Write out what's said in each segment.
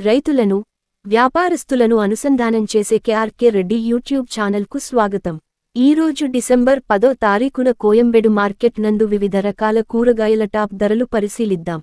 రైతులను వ్యాపారస్తులను అనుసంధానం చేసే కేఆర్కే రెడ్డి యూట్యూబ్ ఛానల్కు స్వాగతం. ఈరోజు డిసెంబర్ పదో తారీఖున కోయంబెడు మార్కెట్ నందు వివిధ రకాల కూరగాయల టాప్ ధరలు పరిశీలిద్దాం.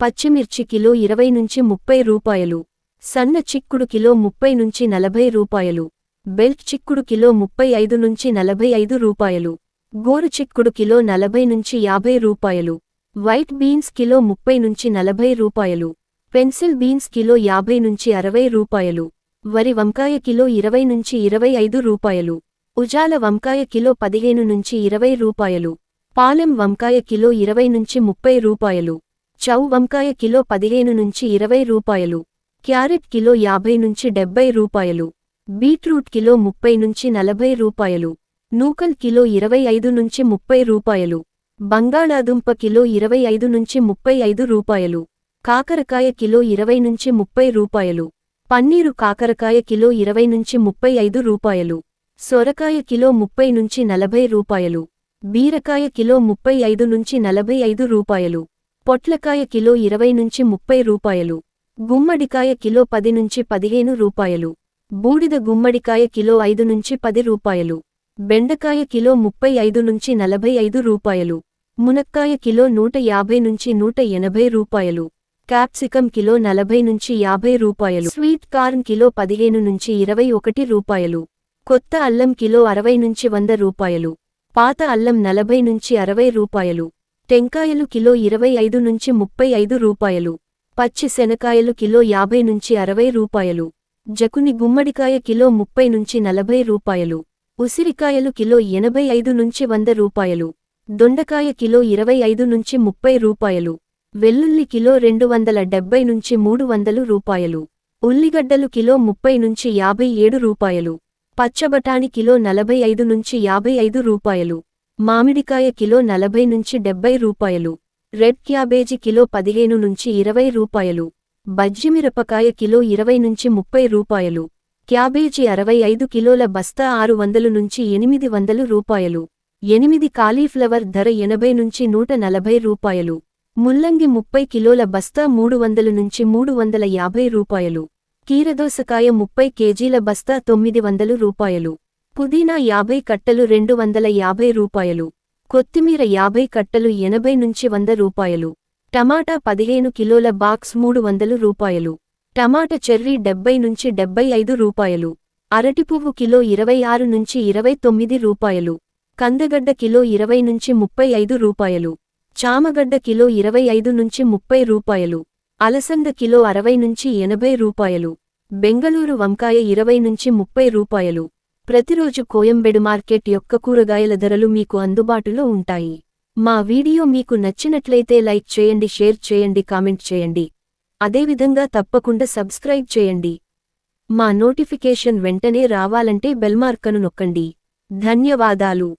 పచ్చిమిర్చి కిలో ఇరవై నుంచి ముప్పై రూపాయలు సన్న చిక్కుడు కిలో ముప్పై నుంచి నలభై రూపాయలు బెల్ట్ చిక్కుడు కిలో ముప్పై ఐదు నుంచి నలభై ఐదు రూపాయలు గోరు చిక్కుడు కిలో నలభై నుంచి యాభై రూపాయలు వైట్ బీన్స్ కిలో ముప్పై నుంచి నలభై రూపాయలు పెన్సిల్ బీన్స్ కిలో యాభై నుంచి అరవై రూపాయలు. వరి వంకాయ కిలో ఇరవై నుంచి ఇరవై ఐదు రూపాయలు. ఉజాల వంకాయ కిలో పదిహేను నుంచి ఇరవై రూపాయలు. పాలెం వంకాయ కిలో ఇరవై నుంచి ముప్పై రూపాయలు. చౌ వంకాయ కిలో పదిహేను నుంచి ఇరవై రూపాయలు. క్యారెట్ కిలో యాభై నుంచి డెబ్బై రూపాయలు. బీట్రూట్ కిలో ముప్పై నుంచి నలభై రూపాయలు. నూకల్ కిలో ఇరవై ఐదు నుంచి ముప్పై రూపాయలు. బంగాళాదుంప కిలో ఇరవై ఐదు నుంచి ముప్పై ఐదు రూపాయలు. కాకరకాయ కిలో ఇరవై నుంచి ముప్పై రూపాయలు. పన్నీరు కాకరకాయ కిలో ఇరవై నుంచి ముప్పై ఐదు రూపాయలు. సొరకాయ కిలో ముప్పై నుంచి నలభై రూపాయలు. బీరకాయ కిలో ముప్పై ఐదు నుంచి నలభై ఐదు రూపాయలు. పొట్లకాయ కిలో ఇరవై నుంచి ముప్పై రూపాయలు. గుమ్మడికాయ కిలో పది నుంచి పదిహేను రూపాయలు. బూడిద గుమ్మడికాయ కిలో ఐదు నుంచి పది రూపాయలు. బెండకాయ కిలో ముప్పై ఐదు నుంచి నలభై ఐదు రూపాయలు. మునక్కాయ కిలో నూట యాభై నుంచి నూట ఎనభై రూపాయలు. క్యాప్సికం కిలో నలభై నుంచి యాభై రూపాయలు. స్వీట్ కార్న్ కిలో పదిహేను నుంచి ఇరవై ఒకటి రూపాయలు. కొత్త అల్లం కిలో అరవై నుంచి వంద రూపాయలు. పాత అల్లం నలభై నుంచి అరవై రూపాయలు. టెంకాయలు కిలో ఇరవై ఐదు నుంచి ముప్పై ఐదు రూపాయలు. పచ్చి శనకాయలు కిలో యాభై నుంచి అరవై రూపాయలు. జకుని గుమ్మడికాయ కిలో ముప్పై నుంచి నలభై రూపాయలు. ఉసిరికాయలు కిలో ఎనభై ఐదు నుంచి వంద రూపాయలు. దొండకాయ కిలో ఇరవై ఐదు నుంచి ముప్పై రూపాయలు. వెల్లుల్లి కిలో రెండు వందల డెబ్బై నుంచి మూడు వందలు రూపాయలు. ఉల్లిగడ్డలు కిలో ముప్పై నుంచి యాభై ఏడు రూపాయలు. పచ్చబటాని కిలో నలభై ఐదు నుంచి యాభై ఐదు రూపాయలు. మామిడికాయ కిలో నలభై నుంచి డెబ్బై రూపాయలు. రెడ్ క్యాబేజీ కిలో పదిహేను నుంచి ఇరవై రూపాయలు. బజ్జిమిరపకాయ కిలో ఇరవై నుంచి ముప్పై రూపాయలు. క్యాబేజీ అరవై ఐదు కిలోల బస్తా ఆరు వందలు నుంచి ఎనిమిది వందలు రూపాయలు. ఎనిమిది కాలీఫ్లవర్ ధర ఎనభై నుంచి నూట నలభై రూపాయలు. ముల్లంగి ముప్పై కిలోల బస్తా మూడు వందలు నుంచి మూడు వందల యాభై రూపాయలు. కీరదోసకాయ ముప్పై కేజీల బస్తా తొమ్మిది వందలు రూపాయలు. పుదీనా యాభై కట్టలు రెండు వందల యాభై రూపాయలు. కొత్తిమీర యాభై కట్టలు ఎనభై నుంచి వంద రూపాయలు. టమాటా పదిహేను కిలోల బాక్స్ మూడు వందలు రూపాయలు. టమాటా చెర్రీ డెబ్బై నుంచి డెబ్బై ఐదు రూపాయలు. అరటిపువ్వు కిలో ఇరవై ఆరు నుంచి ఇరవై తొమ్మిది రూపాయలు. కందగడ్డ కిలో ఇరవై నుంచి ముప్పై ఐదు రూపాయలు. చామగడ్డ కిలో ఇరవై ఐదు నుంచి ముప్పై రూపాయలు అలసంద కిలో అరవై నుంచి ఎనభై రూపాయలు బెంగళూరు వంకాయ ఇరవై నుంచి ముప్పై రూపాయలు. ప్రతిరోజు కోయంబెడు మార్కెట్ యొక్క కూరగాయల ధరలు మీకు అందుబాటులో ఉంటాయి. మా వీడియో మీకు నచ్చినట్లయితే లైక్ చేయండి షేర్ చేయండి కామెంట్ చేయండి. అదేవిధంగా తప్పకుండా సబ్స్క్రైబ్ చేయండి. మా నోటిఫికేషన్ వెంటనే రావాలంటే బెల్మార్కను నొక్కండి. ధన్యవాదాలు.